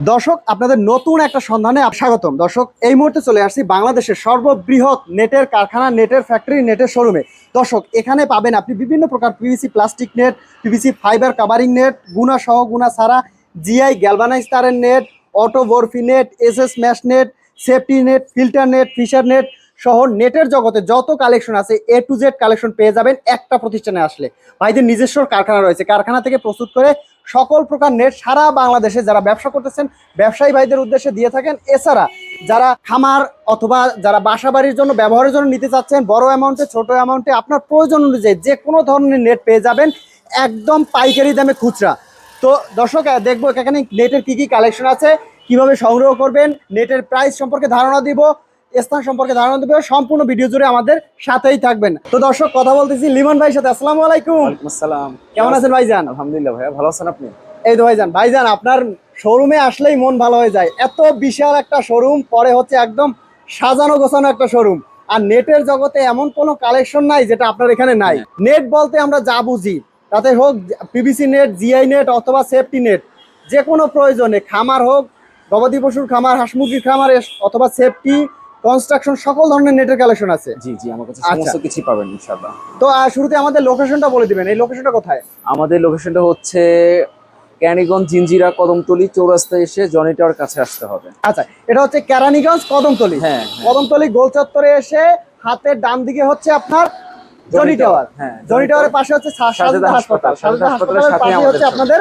দর্শক, আপনাদের নতুন একটা সন্ধানে স্বাগতম। দর্শক, এই মুহূর্তে চলে আসছি বাংলাদেশের সর্ববৃহৎ নেটের কারখানা, নেটের ফ্যাক্টরি, নেটের শোরুমে। দর্শক, এখানে পাবেন আপনি বিভিন্ন প্রকার PVC plastic net PVC fibre covering net গুণা সহ গুণা ছাড়া জিআই গ্যালভানাইজ তারের net auto barfi net S S mesh net safety net filter net fisher net সহ নেটের জগতে যত কালেকশন আছে এ টু জেড কালেকশন পেয়ে যাবেন একটা প্রতিষ্ঠানে আসলে। ভাইদের নিজস্ব কারখানা রয়েছে। কারখানা থেকে প্রস্তুত করে সকল প্রকার নেট সারা বাংলাদেশে যারা ব্যবসা করতেছেন, ব্যবসায়ী ভাইদের উদ্দেশ্যে দিয়ে থাকেন। এছাড়া যারা খামার অথবা যারা বাসা বাড়ির জন্য ব্যবহারের জন্য নিতে চাচ্ছেন, বড় অ্যামাউন্টে ছোট অ্যামাউন্টে আপনার প্রয়োজন অনুযায়ী যে কোনো ধরনের নেট পেয়ে যাবেন একদম পাইকারি দামে খুচরা। তো দর্শক দেখব এখানে নেটের কি কি কালেকশন আছে, কীভাবে সংগ্রহ করবেন নেটের প্রাইস সম্পর্কে ধারণা দিব। স্থান সম্পর্কে ধারণা দিব সম্পূর্ণ ভিডিও জুড়ে আমাদের সাথেই থাকবেন। তো দর্শক কথা বলতেছি লিমন ভাইয়ের সাথে। আসসালামু আলাইকুম। আসসালাম। কেমন আছেন ভাইজান? আলহামদুলিল্লাহ ভাইয়া ভালো আছেন আপনি? এই তো ভাইজান ভাইজান আপনার শোরুমে আসলেই মন ভালো হয়ে যায়। এত বিশাল একটা শোরুম পরে হচ্ছে একদম সাজানো গোছানো একটা শোরুম আর নেটের জগতে এমন কোনো কালেকশন নাই যেটা আপনার এখানে নাই। নেট বলতে আমরা যা বুঝি তাতে হোক পিভিসি নেট জিআই নেট অথবা সেফটি নেট যে কোনো প্রয়োজনে খামার হোক গবাদি পশুর খামার হাঁস মুরগির খামার অথবা সেফটি কনস্ট্রাকশন সকল ধরনের নেটের কালেকশন আছে। জি জি আমার কাছে আচ্ছা। সমস্ত কিছু পাবেন ইনশাআল্লাহ। তো শুরুতে আমাদের লোকেশনটা বলে দিবেন। এই লোকেশনটা কোথায়? আমাদের লোকেশনটা হচ্ছে ক্যানিগঞ্জ জিঞ্জিরা কদমতলি চৌরাস্তা এসে জনি টাওয়ার কাছে আসতে হবে। আচ্ছা এটা হচ্ছে কেরানীগঞ্জ কদমতলি। হ্যাঁ কদমতলি গোল চত্বরে এসে হাতের ডান দিকে হচ্ছে আপনার জনি টাওয়ার হ্যাঁ জনি টাওয়ারের পাশে হচ্ছে হাসপাতাল। হাসপাতালের পাশে হচ্ছে আপনাদের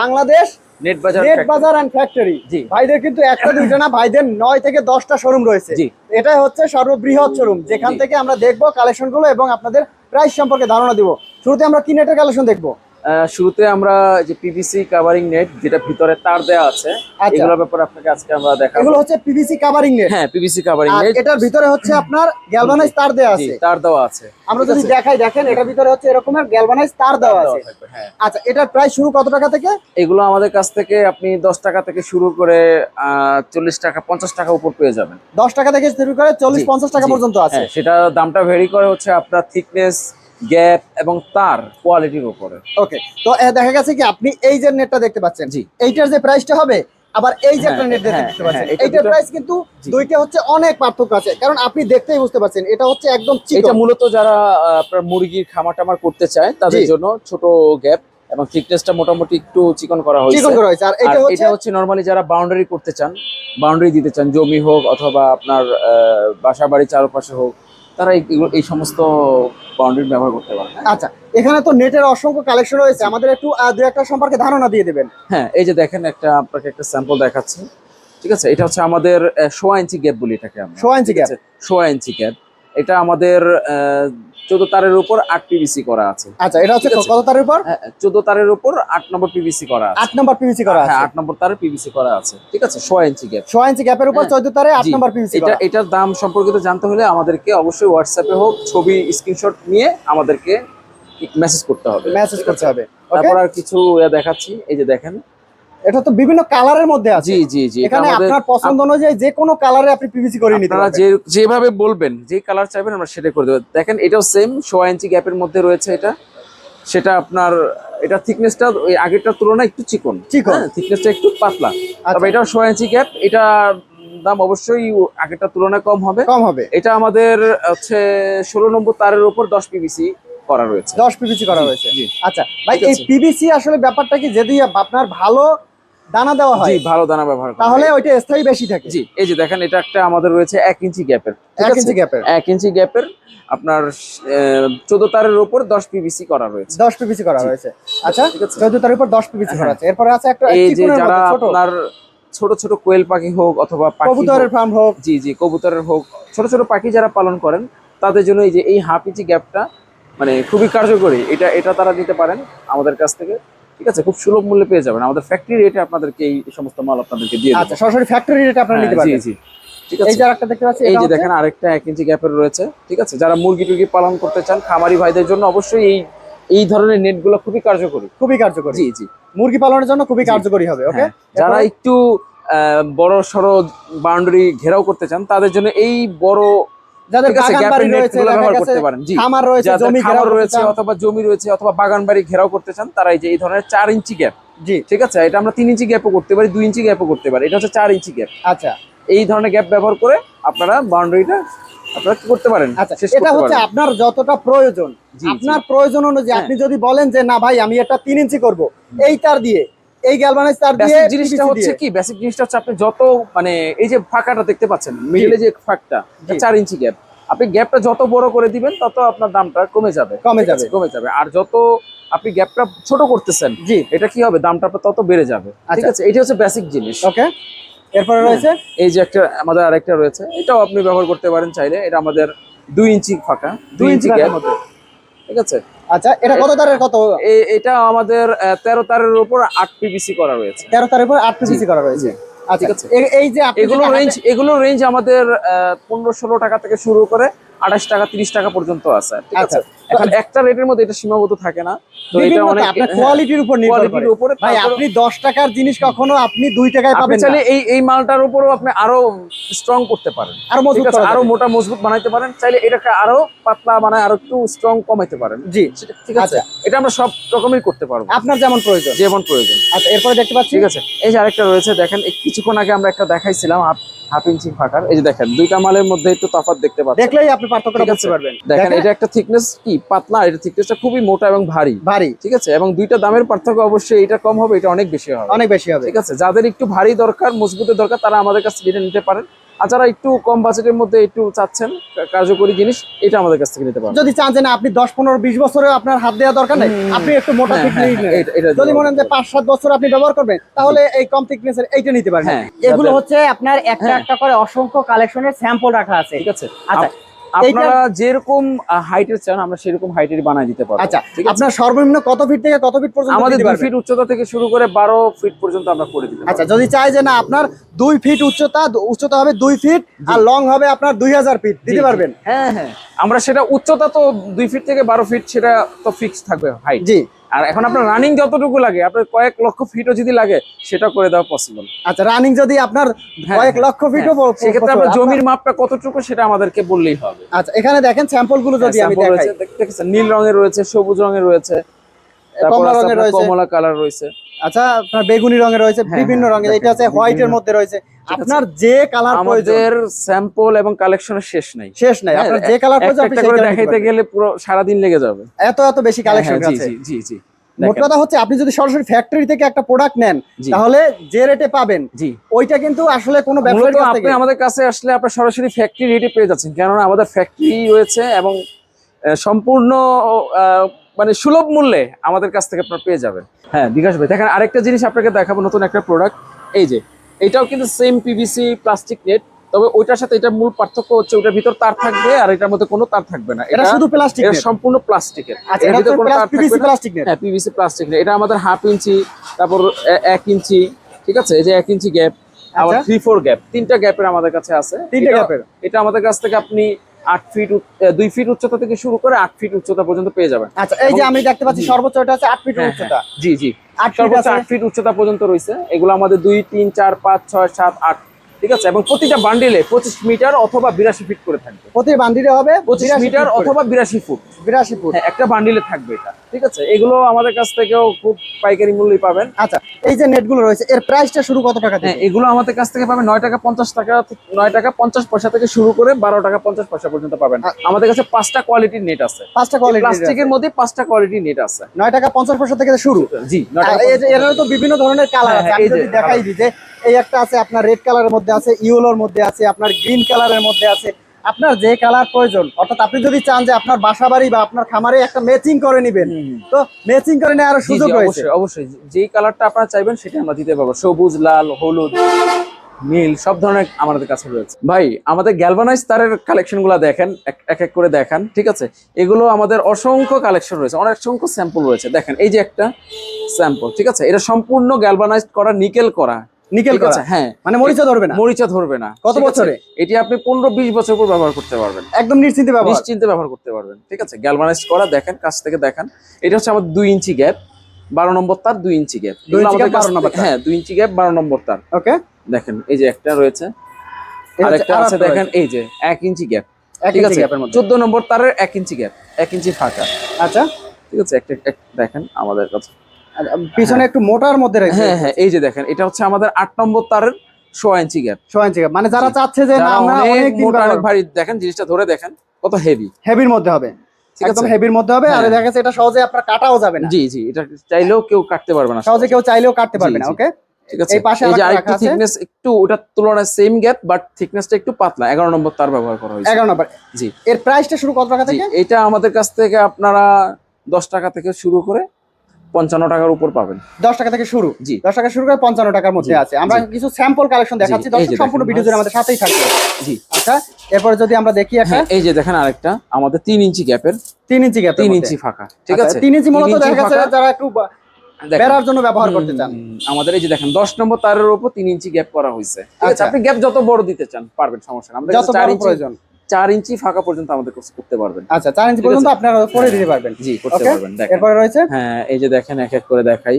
Bangladesh net Bazar net Bazar and factory ji. ভাইদের কিন্তু একটা দুইটা না ভাইদের নয় থেকে দশটা শোরুম রয়েছে। জি। এটাই হচ্ছে সর্ববৃহৎ শোরুম যেখান থেকে আমরা দেখব কালেকশনগুলো এবং আপনাদের প্রাইস সম্পর্কে ধারণা দিব। শুরুতে আমরা কি নেটের কালেকশন দেখব? শুরুতে আমরা যে পিভিসি কাভারিং নেট যেটা ভিতরে তার দেওয়া আছে আচ্ছা। এগুলোর ব্যাপারে আপনাকে আজকে আমরা দেখাবো। এগুলো হচ্ছে পিভিসি কাভারিং নেট হ্যাঁ পিভিসি কাভারিং নেট এটার ভিতরে হচ্ছে আপনার গ্যালভানাইজ তার দেওয়া আছে। তার দেওয়া আছে। আমরা যদি দেখাই দেখেন এটার ভিতরে হচ্ছে এরকমের গ্যালভানাইজ তার দেওয়া আছে। হ্যাঁ আচ্ছা এটার প্রাইস শুরু কত টাকা থেকে? এগুলো আমাদের কাছ থেকে আপনি দশ টাকা থেকে শুরু করে চল্লিশ টাকা পঞ্চাশ টাকা উপর পেয়ে যাবেন। দশ টাকা থেকে শুরু করে চল্লিশ জি, পঞ্চাশ টাকা পর্যন্ত আছে। হ্যাঁ সেটা দামটা ভেরি করে হচ্ছে আপনার থিকনেস গ্যাপ এবং তার কোয়ালিটির উপরে। ওকে তো দেখা গেছে কি আপনি এই যে নেটটা দেখতে পাচ্ছেন জি। এইটার যে প্রাইসটা হবে আবার এই যে একটা হ্যাঁ, নেট হ্যাঁ, দেখতে পাচ্ছেন হ্যাঁ, এইটার প্রাইস কিন্তু দুইটা হচ্ছে অনেক পার্থক্য আছে কারণ আপনি দেখতেই বুঝতে পারছেন এটা হচ্ছে একদম এটা মূলত যারা আপনার মুরগির খামার টামার করতে চায় তাদের জন্য ছোট গ্যাপ এবং থিকনেসটা মোটামুটি একটু চিকন করা হয়েছে। চিকন করা হয়েছে আর এটা হচ্ছে এটা হচ্ছে নরমালি যারা বাউন্ডারি করতে চান বাউন্ডারি দিতে চান জমি হোক অথবা আপনার বাসা বাড়ির চারপাশে হোক তারা এই- এই সমস্ত বাউন্ডারি ব্যবহার করতে পারে আচ্ছা এখানে তো নেটের অসংখ্য কালেকশন রয়েছে। আমাদের একটু দু একটা সম্পর্কে ধারণা দিয়ে দেবেন। হ্যাঁ এই যে দেখেন একটা আপনাকে একটা স্যাম্পল দেখাচ্ছি। ঠিক আছে? এটা হচ্ছে আমাদের সোয়া ইঞ্চি গ্যাপ বলি এটাকে আমরা। সোয়া ইঞ্চি গ্যাপ সোয়া ইঞ্চি গ্যাপ এটা আমাদের চোদ্দ তারের উপর আট পিভিসি করা আছে। আচ্ছা এটা হচ্ছে কত তারের উপর? চোদ্দ তারের উপর আট নম্বর পিভিসি করা আছে। আট নম্বর পিভিসি করা হ্যাঁ আছে। আট নম্বর তারের পিভিসি করা আছে। ঠিক আছে? ছয় ইঞ্চি গ্যাপ ছয় ইঞ্চি গ্যাপের উপর হ্যাঁ। চোদ্দ তারে আট নম্বর পিভিসি এটা এটার দাম সম্পর্কিত জানতে হলে আমাদেরকে অবশ্যই হোয়াটসঅ্যাপে হোক ছবি স্ক্রিনশট নিয়ে আমাদেরকে মেসেজ করতে হবে। মেসেজ করতে হবে। তারপর আর কিছু ইয়ে দেখাচ্ছি। এই যে দেখেন এটা তো বিভিন্ন কালারের মধ্যে আছে। জি জি জি এটা এখানে আপনার পছন্দ অনুযায়ী যে কোনো কালারে আপনি পিভিসি করে নিতে আপনারা পারবেন। যে যেভাবে বলবেন যে কালার চাইবেন আমরা সেটা করে দেবো। দেখেন এটাও সেম সোয়া ইঞ্চি গ্যাপের মধ্যে রয়েছে এটা। সেটা আপনার এটা থিকনেসটা ওই আগেরটার তুলনায় একটু চিকন। চিকন। থিকনেসটা একটু পাতলা। আচ্ছা, তবে এটাও সোয়া ইঞ্চি গ্যাপ এটা দাম অবশ্যই আগেরটার তুলনায় কম হবে। কম হবে। এটা আমাদের হচ্ছে ষোলো নম্বর তারের উপর দশ পিভিসি করা রয়েছে। দশ পিভিসি করা রয়েছে। জি। আচ্ছা ভাই এই পিভিসি আসলে ব্যাপারটা কি? যদি আপনার ভালো দানা দেওয়া হয়। জি ভালো দানা ব্যবহার করা তাহলে ওইটা স্থায়ী বেশি থাকে। জি এই যে দেখেন এটা একটা আমাদের রয়েছে এক ইঞ্চি গ্যাপের এক ইঞ্চি গ্যাপের। এক ইঞ্চি গ্যাপের আপনার চোদ্দ তারের উপর দশ পিবিসি করা রয়েছে। দশ পিভিসি করা। হয়েছে আচ্ছা চোদ্দ তার উপর দশ পিভিসি করা। আছে। এরপরে আছে একটা এই যে যারা আপনার ছোট ছোট কোয়েল পাখি হোক অথবা পাখি কবুতরের ফার্ম হোক। জি জি কবুতরের হোক ছোট ছোট পাখি যারা পালন করেন তাদের জন্য এই যে এই হাফ ইঞ্চি গ্যাপটা মানে খুবই কার্যকরী। এটা এটা তারা দিতে পারেন আমাদের কাছ থেকে। ঠিক আছে? খুব সুলভ মূল্যে পেয়ে যাবেন। আমাদের ফ্যাক্টরি রেটে আপনাদেরকে এই সমস্ত মাল আপনাদেরকে দিয়ে আচ্ছা সরাসরি ফ্যাক্টরি রেট আপনারা নিতে হ্যাঁ, জি পারবেন। জি ঠিক এই যে একটা দেখতে পাচ্ছি এই যে দেখেন আরেকটা এক ইঞ্চি গ্যাপের রয়েছে। ঠিক আছে? যারা মুরগি টুরগি পালন করতে চান খামারি ভাইদের জন্য অবশ্যই এই এই ধরনের নেটগুলো খুবই কার্যকরী। খুবই কার্যকরী। জি জি। মুরগি পালনের জন্য খুবই কার্যকরী হবে ওকে হ্যাঁ, যারা একটু আহ, বড় সড়ো বাউন্ডারি ঘেরাও করতে চান তাদের জন্য এই বড় যাদের বাগান বাড়ি রয়েছে ব্যবহার করতে পারেন জি। খামার রয়েছে জমি খামার রয়েছে অথবা জমি রয়েছে অথবা বাগান বাড়ি ঘেরাও করতে চান তারা এই যে এই ধরনের চার ইঞ্চি গ্যাপ জি। ঠিক আছে? এটা আমরা তিন ইঞ্চি গ্যাপও করতে পারি দুই ইঞ্চি গ্যাপও করতে পারি এটা হচ্ছে চার ইঞ্চি গ্যাপ আচ্ছা। এই ধরনের গ্যাপ ব্যবহার করে আপনারা বাউন্ডারিটা আপনারা কি করতে পারেন আচ্ছা এটা হচ্ছে আপনার যতটা প্রয়োজন। আপনার প্রয়োজন অনুযায়ী হ্যাঁ। আপনি যদি বলেন যে না ভাই আমি এটা তিন ইঞ্চি করব। এই তার দিয়ে এই গ্যালভানাইজ তার দিয়ে জিনিসটা হচ্ছে কি? বেসিক জিনিসটা হচ্ছে আপনি যত মানে এই যে ফাঁকাটা দেখতে পাচ্ছেন মিডলে যে ফাঁকটা। চার ইঞ্চি গ্যাপ আপনি গ্যাপটা যত বড় করে দিবেন তত আপনার দামটা কমে যাবে। কমে যাবে। কমে যাবে। আর যত আপনি গ্যাপটা ছোট করতেছেন জি। এটা কি হবে? দামটা আপনার তত বেড়ে যাবে। ঠিক আচ্ছা। আছে? এটা হচ্ছে বেসিক জিনিস। ওকে এরপরে। রয়েছে? এই যে একটা আমাদের আরেকটা রয়েছে। এটাও আপনি ব্যবহার করতে পারেন চাইলে। এটা আমাদের দুই ইঞ্চি ফাঁকা দুই ইঞ্চি গ্যাপ। ঠিক আছে? আচ্ছা এটা কত তারের কত? এটা আমাদের আহ, তেরো তারের উপর আট পিবিসি করা রয়েছে তেরো তারের উপর আট পিভিসি করা রয়েছে আচ্ছা এই যে এগুলো রেঞ্জ এগুলো রেঞ্জ আমাদের পনেরো ষোলো টাকা থেকে শুরু করে আঠাশ টাকা তিরিশ টাকা পর্যন্ত আছে ঠিক আছে? আচ্ছা। এখন একটা রেটের মধ্যে এটা সীমাবদ্ধ থাকে না। তো এটা অনেক আপনার কোয়ালিটির উপর কোয়ালিটির উপরে ভাই আপনি দশ টাকার জিনিস কখনো আপনি দুই টাকায় পাবেন না। এই এই মালটার উপরও আপনি আরও স্ট্রং করতে পারেন। আরও মজবুত আরও মোটা মজবুত বানাইতে পারেন। চাইলে এটাকে আরও পাতলা বানায় আরও একটু স্ট্রং কমাইতে পারেন। জি। ঠিক আছে? আচ্ছা। এটা আমরা সব রকমের করতে পারব। আপনার যেমন প্রয়োজন। যেমন প্রয়োজন। আচ্ছা এরপরে দেখতে পাচ্ছি। ঠিক আছে? এই যে আরেকটা রয়েছে দেখেন কিছুক্ষণ আগে আমরা একটা দেখাইছিলাম হাফ ইঞ্চি ফাঁকার এই যে দেখেন দুইটা মালের মধ্যে একটু তফাৎ দেখতে পাচ্ছেন। দেখলেই আপনি পার্থক্যটা বুঝতে পারবেন। দেখেন এটা একটা থিকনেস কি? পাতলা এটা থিকনেসটা খুবই মোটা এবং ভারী। ভারী। ঠিক আছে? এবং দুইটা দামের পার্থক্য অবশ্যই এটা কম হবে এটা অনেক বেশি হবে। অনেক বেশি হবে। ঠিক আছে? যাদের একটু ভারী দরকার মজবুতের দরকার তারা আমাদের কাছে নিতে পারেন। আর যারা একটু কম বাজেটের মধ্যে একটু চাচ্ছেন কার্যকরী জিনিস এটা আমাদের কাছ থেকে নিতে পারেন যদি চান যে না আপনি দশ পনেরো বিশ বছরে আপনার হাত দেওয়া দরকার নেই আপনি একটু মোটা হ্যাঁ, হ্যাঁ, এটা যদি মনে হয় যে। পাঁচ সাত বছর আপনি ব্যবহার করবেন তাহলে এই কম থিকনেসের এইটা নিতে পারেন হ্যাঁ এগুলো হচ্ছে আপনার একটা হ্যাঁ। একটা করে অসংখ্য কালেকশনের স্যাম্পল রাখা আছে। ঠিক আছে। আচ্ছা, আপনারা যেরকম হাইটের চান আমরা সেরকম হাইটের বানাই দিতে পারব। আচ্ছা আপনার সর্বনিম্ন কত ফিট থেকে কত ফিট পর্যন্ত আমাদের 2 ফিট উচ্চতা থেকে শুরু করে বারো ফিট পর্যন্ত আমরা করে দিতে আচ্ছা যদি চাই যে না আপনার 2 ফিট উচ্চতা উচ্চতা হবে 2 ফিট আর লং হবে আপনার দুই হাজার ফিট জি, দিতে পারবেন? হ্যাঁ হ্যাঁ। আমরা সেটা উচ্চতা তো 2 ফিট থেকে বারো ফিট সেটা তো ফিক্স থাকবে হাইট জি। আর এখন আপনার রানিং যতটুকু লাগে আপনার কয়েক লক্ষ ফিটও যদি লাগে সেটা করে দেওয়া পসিবল আচ্ছা রানিং যদি আপনার হ্যাঁ, কয়েক হ্যাঁ, লক্ষ ফিটও প- সেক্ষেত্রে আপনার জমির মাপটা কতটুকু সেটা আমাদেরকে বললেই হবে। আচ্ছা এখানে দেখেন স্যাম্পলগুলো যদি আমি দেখাই। দেখেছেন নীল রঙের রয়েছে সবুজ রঙের রয়েছে। কমলা রঙের রয়েছে। কমলা কালার রয়েছে। আচ্ছা আপনার বেগুনি রঙের রয়েছে হ্যাঁ, বিভিন্ন হ্যাঁ, রঙের এটা আছে হোয়াইটের মধ্যে রয়েছে। আপনার যে কালার আমাদের স্যাম্পল এবং কালেকশনের শেষ নাই। শেষ নাই। হ্যাঁ, আপনার যে কালার প্রয়োজন আপনি দেখাইতে গেলে পুরো সারা দিন লেগে যাবে। এত এত বেশি কালেকশন হ্যাঁ, আছে। জি জি জি। মোট কথা হচ্ছে আপনি যদি সরাসরি ফ্যাক্টরি থেকে একটা প্রোডাক্ট নেন। তাহলে যে রেটে পাবেন জি। ওইটা কিন্তু আসলে কোনো আপনি আমাদের কাছে আসলে আপনার সরাসরি ফ্যাক্টরি রেটে পেয়ে যাচ্ছেন কেননা আমাদের ফ্যাক্টরি রয়েছে এবং সম্পূর্ণ মানে সুলভ মূল্যে আমাদের কাছ থেকে আপনার পেয়ে যাবেন। হ্যাঁ বিকাশ ভাই দেখেন আরেকটা জিনিস আপনাকে দেখাবো নতুন একটা প্রোডাক্ট এই যে এটাও কিন্তু সেম পিভিসি প্লাস্টিক নেট তবে ওইটার সাথে এটা মূল পার্থক্য হচ্ছে ওটার ভিতর তার থাকবে আর এটার মধ্যে কোনো তার থাকবে না। এটা শুধু প্লাস্টিক এটা সম্পূর্ণ প্লাস্টিকের আচ্ছা এর এটা ভিতর কোনো তার পিভিসি থাকবে না। নেট হ্যাঁ পিভিসি প্লাস্টিক নেট এটা আমাদের হাফ ইঞ্চি তারপর এক ইঞ্চি ঠিক আছে? এই যে এক ইঞ্চি গ্যাপ আবার আচ্ছা। থ্রি ফোর গ্যাপ তিনটা গ্যাপের আমাদের কাছে আছে। তিনটা গ্যাপের এটা আমাদের কাছ থেকে আপনি আট ফিট দুই ফিট উচ্চতা থেকে শুরু করে আট ফিট উচ্চতা পর্যন্ত পেয়ে যাবেন। আচ্ছা এই যে আমি দেখতে পাচ্ছি সর্বোচ্চ এটা হচ্ছে আট ফিট হ্যাঁ, উচ্চতা। জি জি। আট সর্বোচ্চ আট ফিট উচ্চতা পর্যন্ত রয়েছে। এগুলো আমাদের দুই তিন চার পাঁচ ছয় সাত আট ঠিক আছে? এবং প্রতিটা বান্ডিলে পঁচিশ মিটার অথবা বিরাশি ফিট করে থাকবে। প্রতি বান্ডিলে হবে পঁচিশ মিটার অথবা বিরাশি ফুট বিরাশি ফুট হ্যাঁ একটা বান্ডিলে থাকবে এটা। ঠিক আছে? এগুলো আমাদের কাছ থেকেও খুব পাইকারি মূল্যে পাবেন। আচ্ছা এই যে নেটগুলো রয়েছে এর প্রাইসটা শুরু কত টাকা হ্যাঁ থেকে? এগুলো আমাদের কাছ থেকে পাবেন নয় টাকা পঞ্চাশ টাকা নয় টাকা পঞ্চাশ পয়সা থেকে শুরু করে বারো টাকা পঞ্চাশ পয়সা পর্যন্ত পাবেন। আমাদের কাছে পাঁচটা কোয়ালিটির নেট আছে। পাঁচটা কোয়ালিটি প্লাস্টিকের মধ্যে পাঁচটা কোয়ালিটির নেট আছে। নয় টাকা পঞ্চাশ পয়সা থেকে শুরু? জি এর তো বিভিন্ন ধরনের কালার হ্যাঁ, আছে। হ্যাঁ, আমি যে যদি দেখাই দিই যে এই একটা আছে আপনার রেড কালারের মধ্যে আছে ইয়েলোর মধ্যে আছে আপনার গ্রিন কালারের মধ্যে আছে। আপনার যে কালার প্রয়োজন অর্থাৎ আপনি যদি চান যে আপনার বাসা বাড়ি বা আপনার খামারে একটা ম্যাচিং করে নেবেন। তো ম্যাচিং করে নেওয়ার সুযোগ রয়েছে। অবশ্যই যেই কালারটা আপনারা চাইবেন সেটা আমরা দিতে পারব। সবুজ লাল হলুদ নীল সব ধরনের আমাদের কাছে রয়েছে। ভাই আমাদের গ্যালভানাইজ তারের কালেকশনগুলা দেখেন এক- এক এক করে দেখান ঠিক আছে? এগুলো আমাদের অসংখ্য কালেকশন রয়েছে অনেক অসংখ্য স্যাম্পল রয়েছে। দেখেন এই যে একটা স্যাম্পল ঠিক আছে? এটা সম্পূর্ণ গ্যালভানাইজ করা নিকেল করা। নিকেল করা হ্যাঁ মানে মরিচা ধরবে না। মরিচা ধরবে না। কত? বছরে? এটি আপনি পনেরো বিশ বছর পর ব্যবহার করতে পারবেন। একদম নিশ্চিন্তে ব্যবহার। নিশ্চিন্তে ব্যবহার করতে পারবেন। ঠিক আছে? গ্যালভানাইজ করা দেখেন কাছ থেকে দেখেন। এটা হচ্ছে আমাদের দুই ইঞ্চি গ্যাপ বারো নম্বর তার দুই ইঞ্চি গ্যাপ gap, 12 নম্বর হ্যাঁ দুই ইঞ্চি গ্যাপ বারো নম্বর তার। ওকে দেখেন এই যে একটা রয়েছে। আরেকটা আছে দেখেন এই যে এক ইঞ্চি গ্যাপ ঠিক আছে? গ্যাপের মধ্যে। চোদ্দ নম্বর তারের এক ইঞ্চি গ্যাপ এক ইঞ্চি ফাঁকা। আচ্ছা। ঠিক আছে? একটা দেখেন আমাদের কাছে পিছনে একটু মোটার মধ্যে রেখে হ্যাঁ হ্যাঁ এই যে দেখেন এটা হচ্ছে আমাদের আট নম্বর তারের সোয়া ইঞ্চি গ্যাপ সোয়া ইঞ্চি gap। মানে যারা চাচ্ছে যে না আমরা অনেক মোটা অনেক ভারী দেখেন জিনিসটা ধরে দেখেন কত হেভি হেভির মধ্যে হবে। ঠিক একদম। আছে হেভির মধ্যে হবে আর হ্যাঁ। দেখা যাচ্ছে এটা সহজে আপনার কাটাও যাবে না। জি জি এটা চাইলেও কেউ কাটতে পারবে না সহজে কেউ চাইলেও কাটতে পারবে না ওকে ঠিক আছে। এই পাশে এই যে আরেকটু থিকনেস একটু ওটার তুলনায় সেম গ্যাপ বাট থিকনেসটা একটু পাতলা। এগারো নম্বর তার ব্যবহার করা হয়েছে। এগারো নম্বর। জি। এর প্রাইসটা শুরু কত টাকা থেকে? এটা আমাদের কাছ থেকে আপনারা দশ টাকা থেকে শুরু করে পঞ্চান্ন টাকার উপর পাবেন। দশ টাকা থেকে শুরু? জি। দশ টাকা শুরু করে পঞ্চান্ন টাকার মধ্যে আছে। আমরা কিছু স্যাম্পল কালেকশন দেখাচ্ছি। দর্শক সম্পূর্ণ ভিডিও জুড়ে আমাদের সাথেই থাকবে। জি। আচ্ছা এরপরে যদি আমরা দেখি একটা হ্যাঁ এই যে দেখেন আরেকটা। আমাদের তিন ইঞ্চি গ্যাপের তিন ইঞ্চি গ্যাপ তিন ইঞ্চি ফাঁকা। ঠিক আছে? আচ্ছা, তিন ইঞ্চি মূলত দেখা যাচ্ছে যারা একটু বেড়ার জন্য ব্যবহার করতে চান। আমাদের এই যে দেখেন দশ নম্বর তারের উপর তিন ইঞ্চি গ্যাপ করা হয়েছে। আচ্ছা। আপনি গ্যাপ যত বড় দিতে চান পারবেন সমস্যা নেই। আমাদের যত বড় প্রয়োজন। চার ইঞ্চি ফাঁকা পর্যন্ত আমাদের করতে পারবেন। আচ্ছা চার ইঞ্চি পর্যন্ত। আপনারা করে দিতে পারবেন। জি করতে পারবেন দেখেন। এরপরে রয়েছে? হ্যাঁ এই যে দেখেন এক এক করে দেখাই।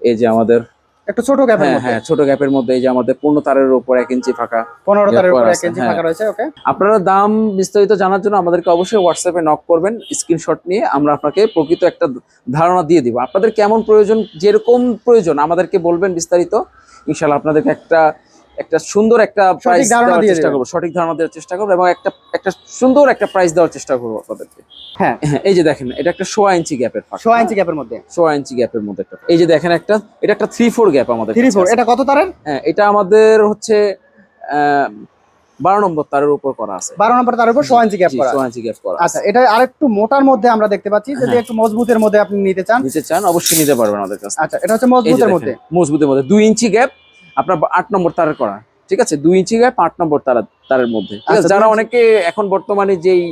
এই যে আমাদের একটা ছোট গ্যাপের হ্যাঁ মধ্যে। হ্যাঁ ছোট গ্যাপের মধ্যে এই যে আমাদের পূর্ণ তারের উপর এক ইঞ্চি ফাঁকা পনেরো তারের উপর এক ইঞ্চি হ্যাঁ। ফাঁকা রয়েছে ওকে আপনারা দাম বিস্তারিত জানার জন্য আমাদেরকে অবশ্যই হোয়াটসঅ্যাপে নক করবেন স্ক্রিনশট নিয়ে আমরা আপনাকে প্রকৃত একটা ধারণা দিয়ে দিব। আপনাদের কেমন প্রয়োজন যেরকম প্রয়োজন আমাদেরকে বলবেন বিস্তারিত। ইনশাল্লাহ আপনাদেরকে একটা একটা সুন্দর একটা প্রাইস দেওয়ার চেষ্টা। করব সঠিক ধারণা দেওয়ার চেষ্টা করব এবং একটা একটা সুন্দর একটা প্রাইস দেওয়ার চেষ্টা করব আপনাদেরকে। হ্যাঁ। হ্যাঁ এই যে দেখেন এটা একটা সোয়া ইঞ্চি গ্যাপের সোয়া ইঞ্চি গ্যাপের মধ্যে। সোয়া ইঞ্চি গ্যাপের মধ্যে একটা। এই যে দেখেন একটা এটা একটা থ্রি ফোর গ্যাপ আমাদের থ্রি ফোর। এটা কত তারের? হ্যাঁ এটা আমাদের হচ্ছে আহ, বারো নম্বর তারের উপর করা আছে। বারো নম্বর তারের উপর সোয়া ইঞ্চি গ্যাপ করা সোয়া ইঞ্চি গ্যাপ করা আচ্ছা এটা আরেকটু মোটার মধ্যে আমরা দেখতে পাচ্ছি যদি হ্যাঁ। একটু মজবুতের মধ্যে আপনি নিতে চান। নিতে চান অবশ্যই নিতে পারবেন আমাদের কাছে আচ্ছা এটা হচ্ছে মজবুতের মধ্যে। মজবুতের মধ্যে দুই ইঞ্চি গ্যাপ আপনার আট নম্বর তারের করা ঠিক আছে? দুই ইঞ্চি গ্যাপ আট নম্বর তার তারের মধ্যে। আচ্ছা, যারা অনেকে এখন বর্তমানে যেই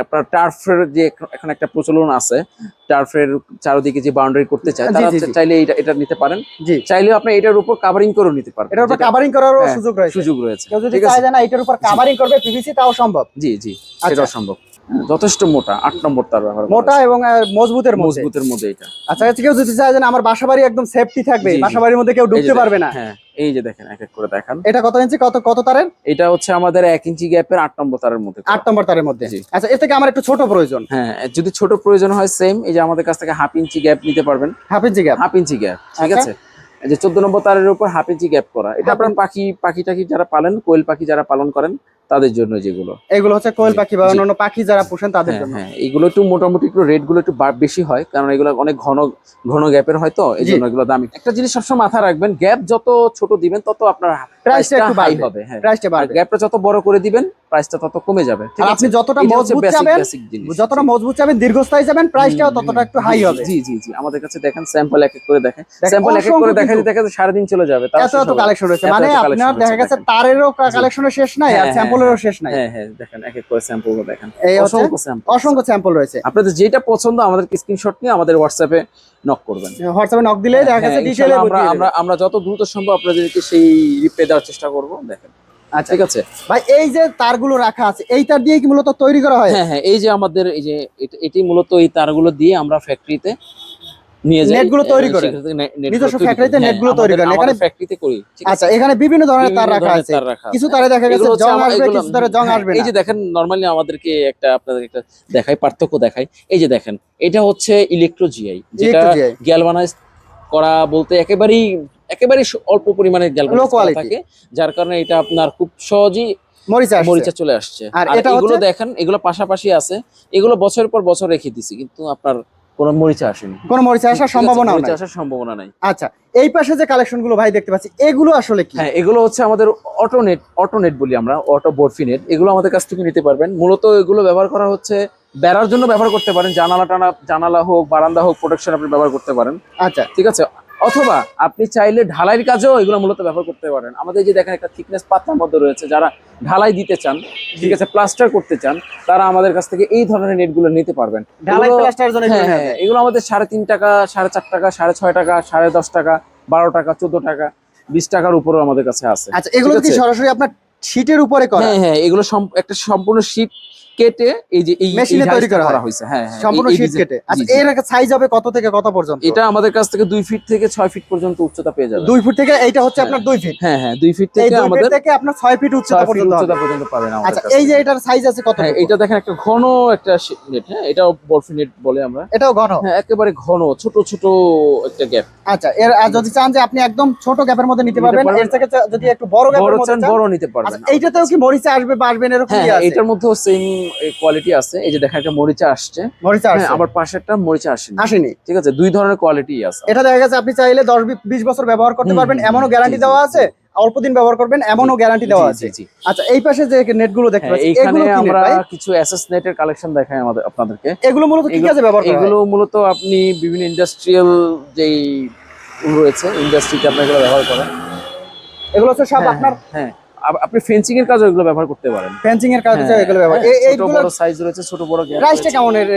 আপনার টার্ফের যে এখন- একটা প্রচলন আছে টার্ফের চারদিকে যে বাউন্ডারি করতে চায় তারা জি, জি। চাইলে এটা এটা নিতে পারেন। জি। চাইলেও আপনি এটার উপর কাভারিং করে নিতে পারেন এটার উপর কাভারিং করারও হ্যাঁ, সুযোগ রয়েছে। সুযোগ রয়েছে। কেউ যদি চায় না এটার উপর কাভারিং করবে পিভিসি তাও সম্ভব। জি জি আচ্ছা। সেটাও সম্ভব। হ্যাঁ, যথেষ্ট মোটা আট নম্বর তার ব্যবহার মোটা এবং মজবুতের মধ্যে। মজবুতের মধ্যে এটা। আচ্ছা আচ্ছা কেউ যদি চায় যে আমার বাসা বাড়ি একদম সেফটি থাকবে জি, জি। বাসা বাড়ির মধ্যে কেউ ঢুকতে পারবে না। হ্যাঁ। এই যে দেখেন এক এক করে দেখান। এটা কত ইঞ্চি? কত কত তারের? এটা হচ্ছে আমাদের এক ইঞ্চি গ্যাপের আট নম্বর তারের মধ্যে আট নম্বর তারের মধ্যে। আচ্ছা এর থেকে আমার একটু ছোট প্রয়োজন। হ্যাঁ যদি ছোট প্রয়োজন হয় সেম এই যে আমাদের কাছ থেকে হাফ ইঞ্চি গ্যাপ নিতে পারবেন। Half inch gap half inch gap ঠিক আচ্ছা। আছে? এই যে চোদ্দ নম্বর তারের উপর হাফ ইঞ্চি গ্যাপ করা এটা আপনার পাখি পাখি টাকি যারা পালেন কোয়েল পাখি যারা পালন করেন তাদের জন্য যেগুলো। এগুলো হচ্ছে কোয়েল পাখি বা অন্যান্য পাখি যারা পোষেন তাদের হ্যাঁ জন্য। হ্যাঁ এগুলো একটু মোটামুটি একটু রেটগুলো একটু বেশি হয় কারণ এগুলো অনেক ঘন ঘন গ্যাপের হয় তো এই জন্য এগুলো দামি। একটা জিনিস সবসময় মাথায় রাখবেন গ্যাপ যত ছোট দিবেন তত আপনার প্রাইসটা একটু হাই হবে হ্যাঁ। প্রাইসটা বাড়বে। গ্যাপটা যত বড় করে দিবেন প্রাইসটা তত কমে যাবে ঠিক আছে? আপনি যতটা মজবুত জিনিস। যতটা মজবুত চাবেন দীর্ঘস্থায়ী যাবেন প্রাইসটাও ততটা একটু হাই হবে। জি জি জি আমাদের কাছে দেখেন স্যাম্পল এক এক করে দেখেন। স্যাম্পল এক এক করে দেখা। দেখা সারাদিন চলে যাবে তাও এত এত কালেকশন রয়েছে। মানে আপনার দেখা গেছে। তারেরও কালেকশনের শেষ নাই আর হ্যাঁ, হ্যাঁ, স্যাম্পলেরও শেষ নাই। হ্যাঁ হ্যাঁ দেখেন এক এক করে স্যাম্পল দেখেন। এই অসংখ্য স্যাম্পল অসংখ্য স্যাম্পল রয়েছে। আপনাদের যেটা পছন্দ আমাদের স্ক্রিনশট নিয়ে আমাদের হোয়াটসঅ্যাপে নক করবেন। হোয়াটসঅ্যাপে নক দিলেই দেখা গেছে হ্যাঁ, ডিটেইলে আমরা আমরা আমরা যত দ্রুত সম্ভব আপনাদেরকে সেই রিপ্লাই দেওয়ার চেষ্টা করব দেখেন। আচ্ছা। ঠিক আছে? ভাই এই যে তারগুলো রাখা আছে এই তার দিয়ে কি মূলত তৈরি করা হয়? হ্যাঁ হ্যাঁ এই যে আমাদের এই যে এটি মূলত এই তারগুলো দিয়ে আমরা ফ্যাক্টরিতে নিয়ে যাই। নেটগুলো তৈরি নিজস্ব করি। factory তে নেটগুলো তৈরি করেন। এখানে- ফ্যাক্টরিতে করি। আচ্ছা এখানে বিভিন্ন ধরনের তার রাখা আছে। কিছু তারে দেখা গেছে জং আসবে কিছু তারে জং আসবে এই যে দেখেন নরমালি আমাদেরকে একটা আপনাদেরকে একটা দেখাই পার্থক্য দেখাই। এই যে দেখেন এটা হচ্ছে ইলেকট্রো জিআই যেটা গ্যালভানাইজ করা বলতে একেবারেই স- অল্প পরিমাণে গ্যালভানাইজ। থাকে যার কারণে এটা আপনার খুব সহজেই মরিচা। মরিচা চলে আসছে। আর আর এগুলো দেখেন এগুলো পাশাপাশি আছে। এগুলো বছরের পর বছর রেখে দিছি কিন্তু আপনার কোনো মরিচা আসেনি। কোনো মরিচা আসার সম্ভাবনা মরিচা নাই। আসার সম্ভাবনা নাই। আচ্ছা এই পাশে যে কালেকশনগুলো ভাই দেখতে পাচ্ছি এগুলো আসলে কি? হ্যাঁ এগুলো হচ্ছে আমাদের অটোনেট অটোনেট বলি আমরা অটো বরফিনেট। এগুলো আমাদের কাছ থেকে নিতে পারবেন। মূলত এগুলো ব্যবহার করা হচ্ছে বেড়ার জন্য ব্যবহার করতে পারেন। জানালা টানা জানালা হোক বারান্দা হোক প্রোটেকশন আপনি ব্যবহার করতে পারেন। আচ্ছা। ঠিক আছে? অথবা আপনি চাইলে ঢালাইয়ের কাজেও এগুলো মূলত ব্যবহার করতে পারেন। আমাদের যে দেখেন একটা থিকনেস পাতলার মধ্যে রয়েছে যারা ঢালাই দিতে চান ঠিক আছে প্লাস্টার করতে চান তারা আমাদের কাছ থেকে এই ধরনের নেটগুলো নিতে পারবেন। এগুলো- হ্যাঁ হ্যাঁ এগুলো আমাদের সাড়ে তিন টাকা সাড়ে চার টাকা সাড়ে ছয় টাকা সাড়ে দশ টাকা বারো টাকা চোদ্দ টাকা বিশ টাকার উপরেও আমাদের কাছে আছে। আচ্ছা এগুলো কি সরাসরি আপনার শীটের উপরে করা হ্যাঁ হ্যাঁ এগুলো একটা সম্পূর্ণ শীট কেটে এই যে এই এই তৈরি করা হয়েছে। হ্যাঁ হ্যাঁ সম্পূর্ণ design- কেটে। আচ্ছা। এর সাইজ হবে কত থেকে কত পর্যন্ত? এটা আমাদের কাছ থেকে দুই ফিট থেকে ছয় ফিট পর্যন্ত উচ্চতা পেয়ে যাবে। দুই ফুট থেকে এইটা হচ্ছে আপনার দুই ফিট হ্যাঁ হ্যাঁ দুই ফিট থেকে আমাদের থেকে আপনার ছয় ফিট উচ্চতা পর্যন্ত উচ্চতা পর্যন্ত পাবেন আমাদের আচ্ছা এই যে এটার সাইজ আছে কত হ্যাঁ এটা দেখেন একটা ঘন একটা নেট হ্যাঁ এটাও বরফি নেট বলে আমরা। এটাও ঘন? হ্যাঁ একেবারে ঘন ছোট ছোট একটা গ্যাপ আচ্ছা এর যদি চান যে আপনি একদম ছোট গ্যাপের মধ্যে নিতে পারবেন পারবেন। এর থেকে যদি একটু বড় গ্যাপের মধ্যে বড় নিতে পারবেন আচ্ছা এইটাতেও কি মরিচা আসবে বা আসবে না এরকম হ্যাঁ কি আছে? এটার মধ্যেও সেম কোয়ালিটি আছে। এই যে দেখেন একটা মরিচা আসছে। মরিচা হ্যাঁ আসছে। আবার পাশেরটা মরিচা আসেনি। আসেনি। ঠিক আছে দুই ধরনের কোয়ালিটি আছে। এটা দেখা গেছে আপনি চাইলে দশ বিশ বছর ব্যবহার করতে পারবেন। এমনও গ্যারান্টি দেওয়া আছে। অল্প দিন ব্যবহার করবেন এমনও গ্যারান্টি দেওয়া আছে। আচ্ছা এই পাশে যে নেটগুলো দেখতে হ্যাঁ, পাচ্ছি এগুলো আমরা কিছু এসএস নেটের কালেকশন দেখাই আমাদের আপনাদেরকে। এগুলো মূলত কি কাজে ব্যবহার করা এগুলো মূলত আপনি বিভিন্ন ইন্ডাস্ট্রিয়াল যেই রয়েছে ইন্ডাস্ট্রিতে আপনি এগুলো ব্যবহার করেন। এগুলো হচ্ছে সব হ্যাঁ, আপনার হ্যাঁ আপনি ফেন্সিং এর কাজে এগুলো ব্যবহার করতে পারেন। ফেন্সিং এর কাজে হ্যাঁ, এগুলো ব্যবহার হ্যাঁ, ছোট বড় সাইজ রয়েছে ছোট বড় প্রাইসটা কেমন? এর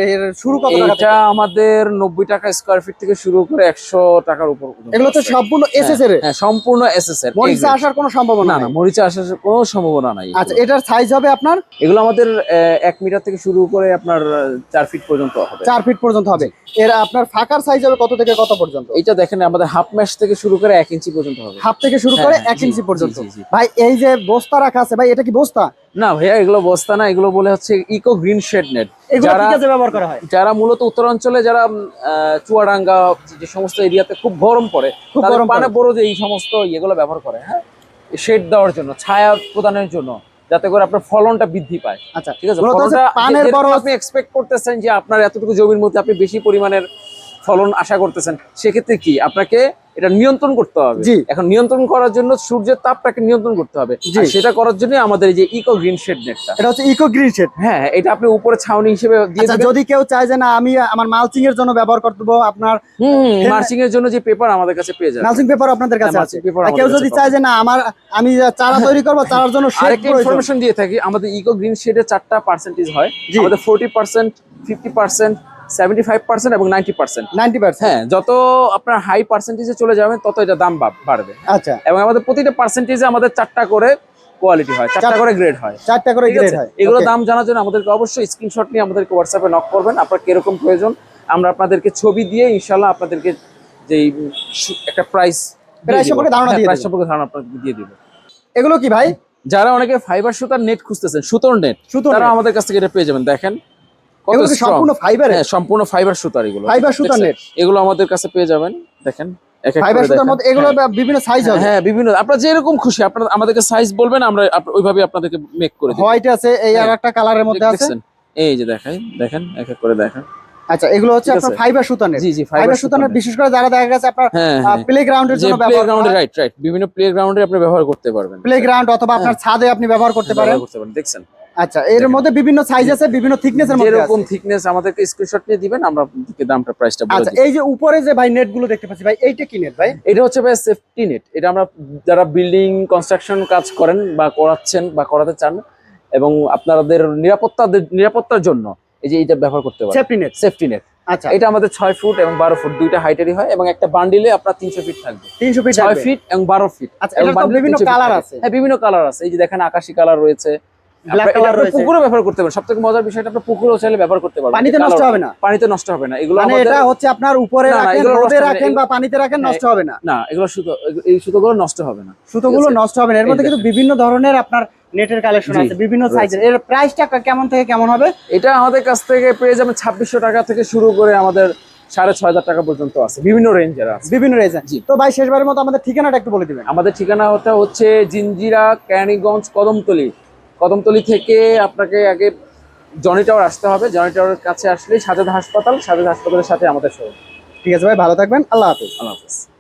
শুরু কত টাকা এটা আমাদের নব্বই টাকা স্কোয়ার ফিট থেকে শুরু করে একশো টাকার উপর এগুলো তো সম্পূর্ণ এসএস এর হ্যাঁ সম্পূর্ণ এসএস এর মরিচা আসার কোনো সম্ভাবনা না না মরিচা আসার কোনো সম্ভাবনা নাই আচ্ছা এটার সাইজ হবে আপনার? এগুলো আমাদের আহ, এক মিটার থেকে শুরু করে আপনার আহ, চার ফিট পর্যন্ত হবে। চার ফিট পর্যন্ত হবে। এর আপনার ফাঁকার সাইজ হবে কত থেকে কত পর্যন্ত? এটা দেখেন আমাদের হাফ ম্যাশ থেকে শুরু করে এক ইঞ্চি পর্যন্ত হবে। হাফ থেকে শুরু করে হ্যাঁ, এক ইঞ্চি পর্যন্ত। ভাই এই যে বস্তা রাখা আছে ভাই এটা কি বস্তা? না ভাইয়া এগুলো বস্তা না এগুলো বলে হচ্ছে ইকো গ্রিন শেড নেট যারা ব্যবহার করা হয়? যারা মূলত উত্তরাঞ্চলে যারা চুয়াডাঙ্গা যে সমস্ত এরিয়াতে খুব গরম পড়ে খুব গরম পানে বড় যে এই সমস্ত ইয়েগুলো ব্যবহার করে হ্যাঁ? শেড দেওয়ার জন্য ছায়া প্রদানের জন্য যাতে করে আপনার ফলনটা বৃদ্ধি পায়। আচ্ছা ঠিক আছে পানের বড় আপনি এক্সপেক্ট করতেছেন যে আপনার এতটুকু জমির মধ্যে আপনি বেশি পরিমাণের ফলন আশা করতেছেন সেক্ষেত্রে কি আপনাকে এটা নিয়ন্ত্রণ করতে হবে? জি। এখন নিয়ন্ত্রণ করার জন্য সূর্যের তাপটাকে নিয়ন্ত্রণ করতে হবে। জি। সেটা করার জন্য আমাদের এই যে ইকো গ্রিন শেড নেটটা এটা হচ্ছে ইকো গ্রিন শেড হ্যাঁ এটা আপনি উপরে ছাউনি হিসেবে দিয়ে আচ্ছা দিবেন। যদি কেউ চায় যে না আমি আমার মালচিং এর জন্য ব্যবহার করতে আপনার হুম মার্চিং এর জন্য যে পেপার আমাদের কাছে পেয়ে যাবেন। মালচিং পেপার আপনাদের কাছে হ্যাঁ, আছে। আর কেউ যদি চায় যে না আমার আমি চারা তৈরি করব চারার জন্য শেড আরেকটা ইনফরমেশন দিয়ে থাকি আমাদের ইকো গ্রিন শেডের চারটা পার্সেন্টেজ হয়। আমাদের forty percent fifty percent seventy five percent এবং নাইনটি পার্সেন্ট। Ninety percent. হ্যাঁ যত আপনার হাই পার্সেন্টেজে চলে যাবেন তত এটা দাম বাড়বে। আচ্ছা। এবং আমাদের প্রতিটা পার্সেন্টেজে আমাদের চারটা করে কোয়ালিটি হয় চারটা করে গ্রেড হয়। চারটা করে গ্রেড হয়। এগুলো দাম জানার জন্য আমাদেরকে অবশ্যই স্ক্রিনশট নিয়ে আমাদেরকে হোয়াটসঅ্যাপে নক করবেন। আপনার কীরকম প্রয়োজন আমরা আপনাদেরকে ছবি দিয়ে ইনশাল্লাহ আপনাদেরকে যে একটা প্রাইস Price সম্পর্কে ধারণা দিয়ে প্রাইস সম্পর্কে ধারণা আপনাকে দিয়ে দিব। এগুলো কি ভাই? যারা অনেকে ফাইবার সুতার নেট খুঁজতেছেন সুতোর নেট তারা আমাদের কাছ থেকে এটা পেয়ে যাবেন। দেখেন এগুলো সম্পূর্ণ ফাইবারের হ্যাঁ সম্পূর্ণ ফাইবার সুতার এগুলো। ফাইবার সুতার নেট এগুলো আমাদের কাছে পেয়ে যাবেন। দেখেন ফাইবার সুতার মধ্যে এগুলো হ্যাঁ। বিভিন্ন সাইজ হবে। হ্যাঁ বিভিন্ন। আপনার যেরকম খুশি আপনার আমাদেরকে সাইজ বলবেন আমরা ওইভাবে আপনাদেরকে মেক করে দিই। হোয়াইট আছে এই আর। একটা কালারের মধ্যে আছে। এই যে দেখাই দেখেন এক এক করে দেখেন। আচ্ছা এগুলো হচ্ছে আপনার fibre G G fibre fibre বিশেষ করে যারা দেখা গেছে আপনার প্লে যে জন্য ব্যবহার গ্রাউন্ডে রাইট রাইট বিভিন্ন প্লে গ্রাউন্ডে আপনি ব্যবহার করতে পারবেন। প্লে গ্রাউন্ড অথবা আপনার ছাদে আপনি ব্যবহার করতে পারেন। করতে পারেন দেখছেন? আচ্ছা এর মধ্যে বিভিন্ন সাইজ আছে বিভিন্ন থিকনেসের মধ্যে যেরকম থিকনেস আমাদেরকে স্ক্রিনশট নিয়ে দিবেন আমরা আপনাদেরকে দামটা প্রাইসটা বলে আচ্ছা এই যে উপরে যে ভাই নেটগুলো দেখতে পাচ্ছি ভাই এইটা কি নেট ভাই? এটা হচ্ছে ভাই সেফটি নেট এটা আমরা যারা বিল্ডিং কনস্ট্রাকশন কাজ করেন বা করাচ্ছেন বা করাতে চান এবং আপনাদের নিরাপত্তা নিরাপত্তার জন্য এই যে এটা ব্যবহার করতে পারেন। সেফটি নেট সেফটি নেট আচ্ছা। এটা আমাদের ছয় ফুট এবং বারো ফুট দুইটা হাইটেরই হয় এবং একটা বান্ডিলে আপনার তিনশো ফিট থাকবে। তিনশো ফিট ছয় ফিট এবং বারো ফিট আচ্ছা বিভিন্ন কালার আছে। হ্যাঁ বিভিন্ন কালার আছে। এই যে দেখেন আকাশি কালার রয়েছে। ব্যবহার করতে পারেন সব থেকে মজার বিষয়টা আপনি পুকুরেও চাইলে ব্যবহার করতে পারবেন পানিতে নষ্ট হবে না। পানিতে নষ্ট হবে না। এগুলো মানে এটা হচ্ছে আপনার উপরে রাখেন রোদে রাখেন বা পানিতে রাখেন হ্যাঁ, নষ্ট হবে না। না এগুলো সুতো এগুলো- এই সুতোগুলো নষ্ট হবে না। সুতোগুলো। নষ্ট হবে না। এর মধ্যে কিন্তু বিভিন্ন ধরনের আপনার নেটের কালেকশন আছে বিভিন্ন। সাইজের এর প্রাইসটা কেমন থেকে কেমন হবে? এটা আমাদের কাছ থেকে পেয়ে যাবেন ছাব্বিশশো টাকা থেকে শুরু করে আমাদের সাড়ে ছয় হাজার টাকা পর্যন্ত আছে। বিভিন্ন রেঞ্জের আছে। বিভিন্ন রেঞ্জে। তো ভাই শেষবারের মতো আমাদের ঠিকানাটা একটু বলে দিবেন। আমাদের ঠিকানাটা হচ্ছে জিঞ্জিরা ক্যানিগঞ্জ কদমতলি। কদমতলি থেকে আপনাকে আগে জনি টাওয়ার আসতে হবে। জনি টাওয়ারের কাছে আসলেই সাজাদ হাসপাতাল সাজাদ হাসপাতালের সাথে আমাদের শহর। ঠিক আছে ভাই ভালো থাকবেন। আল্লাহ হাফিজ। আল্লাহ হাফিজ।